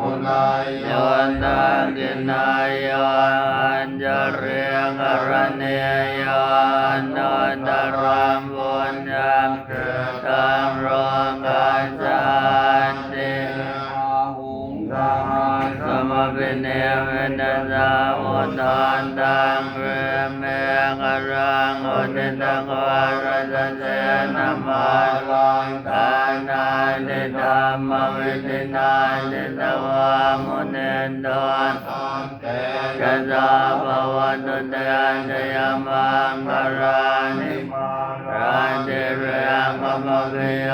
อุนายโยนังกินายโยอัญจเรียงอรเนยอันนนตรังบุญญังเกิดตังรองกันจันติหุงธรรมสมปิเนเวนัสสาวุทานตัง สังวารสเสนามาลังทานาติธรรมวิตินาติตวามุนินโดนตันเตกัสสะภวตุเตอันเตยมังคารานิมาราติเรียงกมกิโย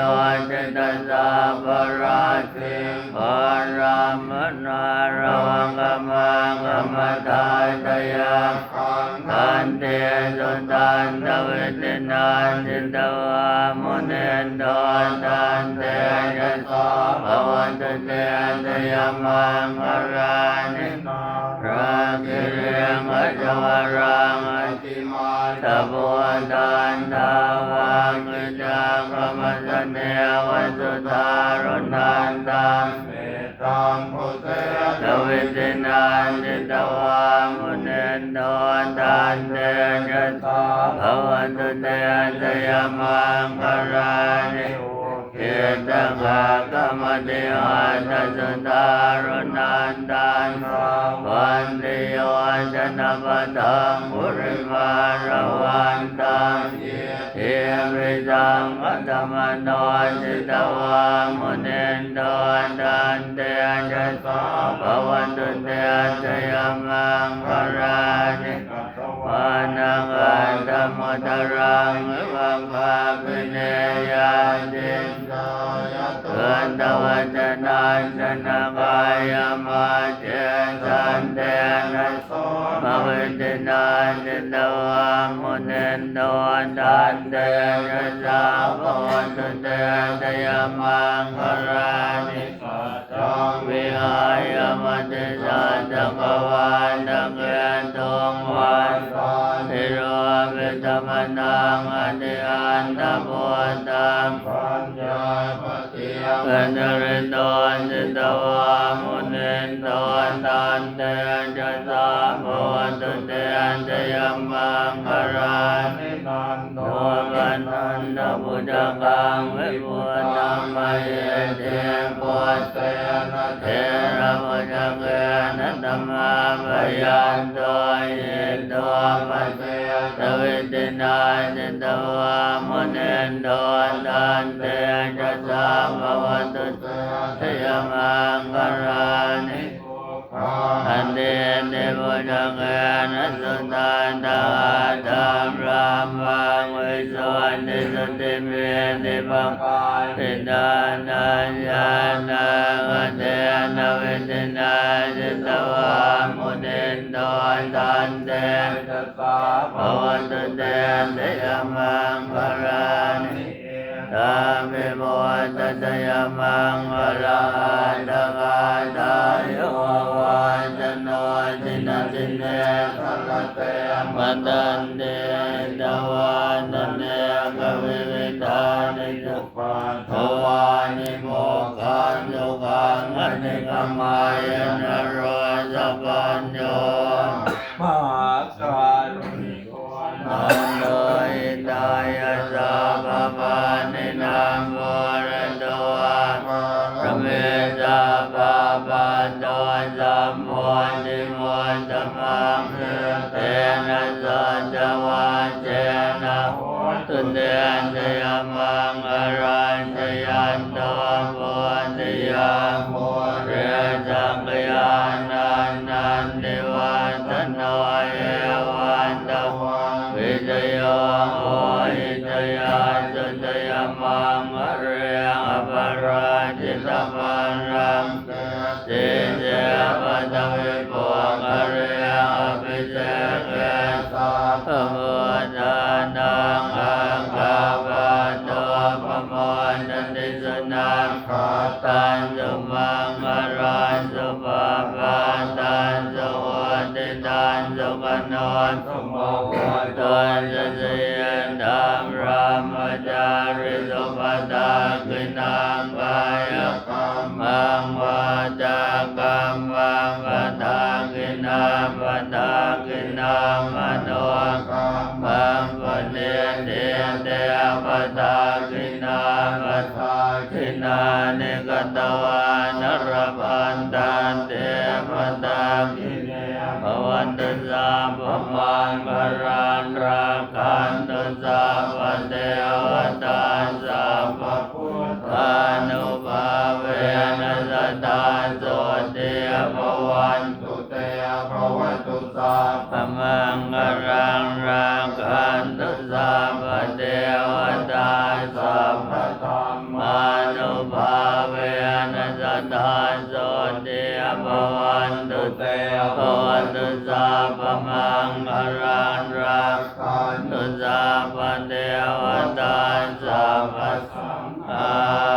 จิตตสาภราติภรามนารวังกมังกมตายตยัง ขันเตสุตันตเวตินาจิตวามุนินโดตันเตยัสสภวตุเตนเตยมังคารานินาราคิเรียงอจวรังอติมาตะโพตันตาวังกิจังกรรมสเนวัสุทารุนันตังเมตังพุท วิตินันติตวามุนินโดตันเตจัตาภวันตุเตตยมังคารานิเกตังหากรรมติอาทัสสุทารุนันตังวันติโยชนะปะทังบุริมารวันตังเย อริจังอัตมันโนจิตวามุนินโดดันเตจัสสะภวันตุเตชยมังคารานิวานังอัตตมตรังวังภาปิเนยาติเกินตวัจนันนะกายมาเจสันเตนะโสภวตินาจิต วามุนินโดดันเตนะสาภวันตุเตตยมังคารานิจงวิหายมติสันตภวันตังเกตงวันติโรวิตมนังอติอันตโพตังปัญญาปฏิยกันเรินโดนจิตวามุนินโดนตันเตจะสาภวันตุเตนเตยมั ตพุทธกังวิปุตตัมมะเยเตปุตเตนะเทระพุทธเกนะธรรมาปยันโตเยโตปัสเสตวิตินาจิตวามุนินโดนตันเตจะสาภวัตุเตยมังคารานิอันเดนเดบุญเกนะสุตันตา ติเมติปังติดานาญาณังเดนะเวตินาจิตวามุนินโดนตันเตจะสาภวันตเตเตยมังคารานิตามิโมตตยมังคาราตกาตายโยวันจโนจินาตินเนสัลเตมัตตันเตตวันตเน นิโมขันโยกังอนิกรรมายนโรสปัญโยมหาการุณิโกอันโดยตายาสาปปานินามวรตัวพระเมตตาปาปาโดยสัมโพธิโมตมังเตนะสัจวาเจนะตุเตนเตยมังอรัญชยั สาพระพุทธานังอังคาปะตัวพระมนติสนังขาตันสุมังอรันสุปปาตันสุวัติตันสุกนนสมวัตตันจะเสียนธรรมรามจาริสุปตาคินังกายก ทากินาปะทากินาเนกตวานรพันตันเตปะทากิเนภวันตุสาภมันภรันราคันตุสาภเทวตาสัพพพุทธานุภาเวนัสตตาโสเตภวันตุเตภวตุสาภมังกรังรา นัสตาโสติอภวันตุเตภวันตุสาปมังกรันรักขันตุสาปเทวตาสัพพสังฆา